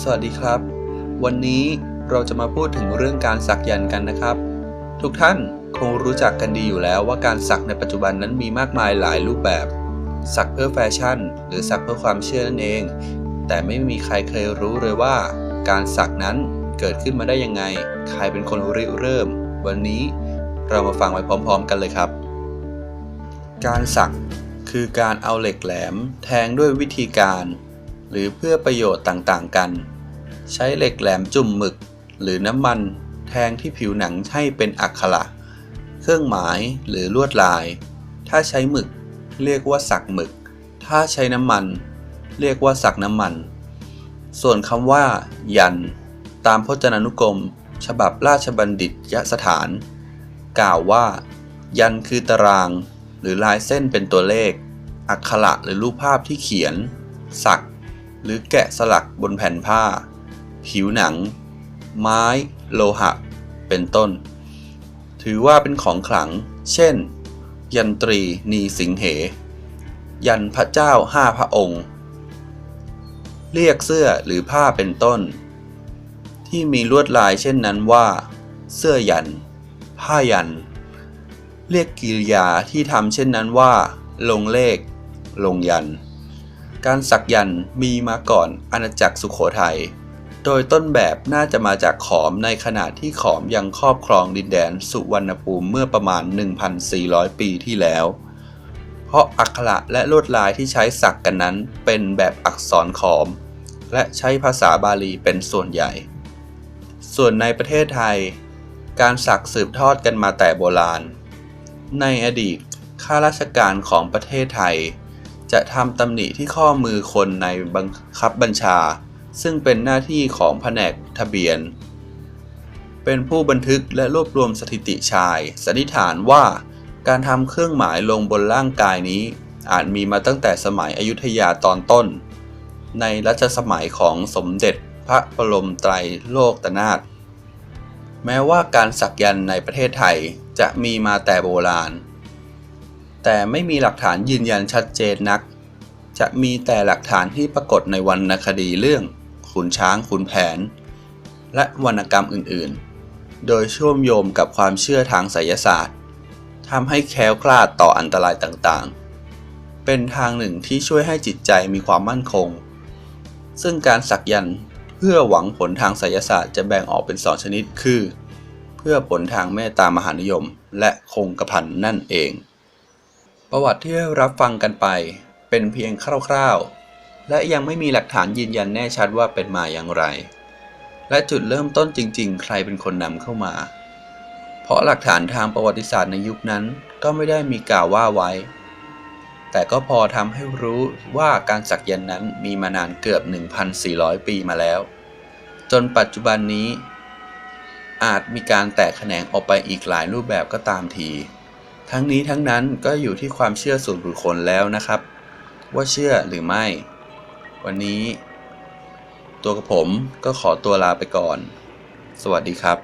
สวัสดีครับ วันนี้เราจะมาพูดถึงเรื่องการสักยันต์กันนะครับ ทุกท่านคงรู้จักกันดีอยู่แล้วว่าการสักในปัจจุบันนั้นมีมากมายหลายรูปแบบ สักเพื่อแฟชั่น หรือสักเพื่อความเชื่อนั่นเอง แต่ไม่มีใครเคยรู้เลยว่า การสักนั้นเกิดขึ้นมาได้ยังไง ใครเป็นคนริเริ่ม วันนี้เรามาฟังไปพร้อม ๆ กันเลยครับ การสักคือการเอาเหล็กแหลมแทงด้วยวิธีการ หรือเพื่อประโยชน์ต่างๆกัน ใช้เหล็กแหลมจุ่มหมึก หรือน้ำมันแทงที่ผิวหนังให้เป็นอักขระเครื่องหมายหรือลวดลาย ถ้าใช้หมึกเรียกว่าสักหมึก ถ้าใช้น้ำมัน เรียกว่าสักน้ำมัน ส่วนคำว่า ยัน ตามพจนานุกรม ฉบับราชบัณฑิตยสถาน กล่าวว่า ยันคือตาราง หรือลายเส้นเป็นตัวเลข อักขระหรือรูปภาพที่เขียน สัก หรือแกะสลักบนแผ่นผ้า ผิวหนัง ไม้ โลหะ เป็นต้น ถือว่าเป็นของขลัง เช่น ยันตรีนีสิงเห ยันพระเจ้าห้าพระองค์ เรียกเสื้อหรือผ้าเป็นต้น ที่มีลวดลายเช่นนั้นว่า เสื้อยัน ผ้ายัน เรียกกิริยาที่ทำเช่นนั้นว่า ลงเลข ลงยัน การสักยันต์มีมาก่อนอาณาจักรสุขโขทัย โดยต้นแบบน่าจะมาจากขอมในขณะที่ขอมยังครอบครองดินแดนสุวรรณภูมิเมื่อประมาณ 1,400 ปีที่แล้ว เพราะอักขระและลวดลายที่ใช้สักกันนั้นเป็นแบบอักษรขอม และใช้ภาษาบาลีเป็นส่วนใหญ่ ส่วนในประเทศไทย การสักสืบทอดกันมาแต่โบราณ ในอดีตข้าราชการของประเทศไทย จะทำตำหนิที่ข้อมือคนในบังคับบัญชา ซึ่งเป็นหน้าที่ของแผนกทะเบียน เป็นผู้บันทึกและรวบรวมสถิติชาย สันนิษฐานว่า การทำเครื่องหมายลงบนร่างกายนี้ อาจมีมาตั้งแต่สมัยอยุธยาตอนต้น ในรัชสมัยของสมเด็จพระบรมไตรโลกนาถแม้ว่าการสักยันในประเทศไทยจะมีมาแต่โบราณ แต่ไม่มีหลักฐานยืนยันชัดเจนนัก จะมีแต่หลักฐานที่ปรากฏในวรรณคดีเรื่องขุนช้างขุนแผน และวรรณกรรมอื่นๆ โดยเชื่อมโยงกับความเชื่อทางไสยศาสตร์ทำให้แคล้วคลาดต่ออันตรายต่างๆ เป็นทางหนึ่งที่ช่วยให้จิตใจมีความมั่นคง ซึ่งการสักยันต์เพื่อหวังผลทางไสยศาสตร์จะแบ่งออกเป็นสองชนิดคือ เพื่อผลทางเมตตามหานิยม และคงกระพันนั่นเอง ประวัติที่ได้รับฟังกันไป เป็นเพียงคร่าวๆ และยังไม่มีหลักฐานยืนยันแน่ชัดว่าเป็นมาอย่างไร และจุดเริ่มต้นจริง ๆ ใครเป็นคนนำเข้ามา เพราะหลักฐานทางประวัติศาสตร์ในยุคนั้นก็ไม่ได้มีกล่าวว่าไว้ แต่ก็พอทำให้รู้ว่าการสักยันนั้นมีมานานเกือบ 1,400 ปีมาแล้ว จนปัจจุบันนี้ อาจมีการแตกแขนงออกไปอีกหลายรูปแบบก็ตามที ทั้งนี้ทั้งนั้นก็อยู่ที่ความเชื่อส่วนบุคคลแล้วนะครับ ว่าเชื่อหรือไม่ วันนี้ ตัวกับผมก็ขอตัวลาไปก่อน สวัสดีครับ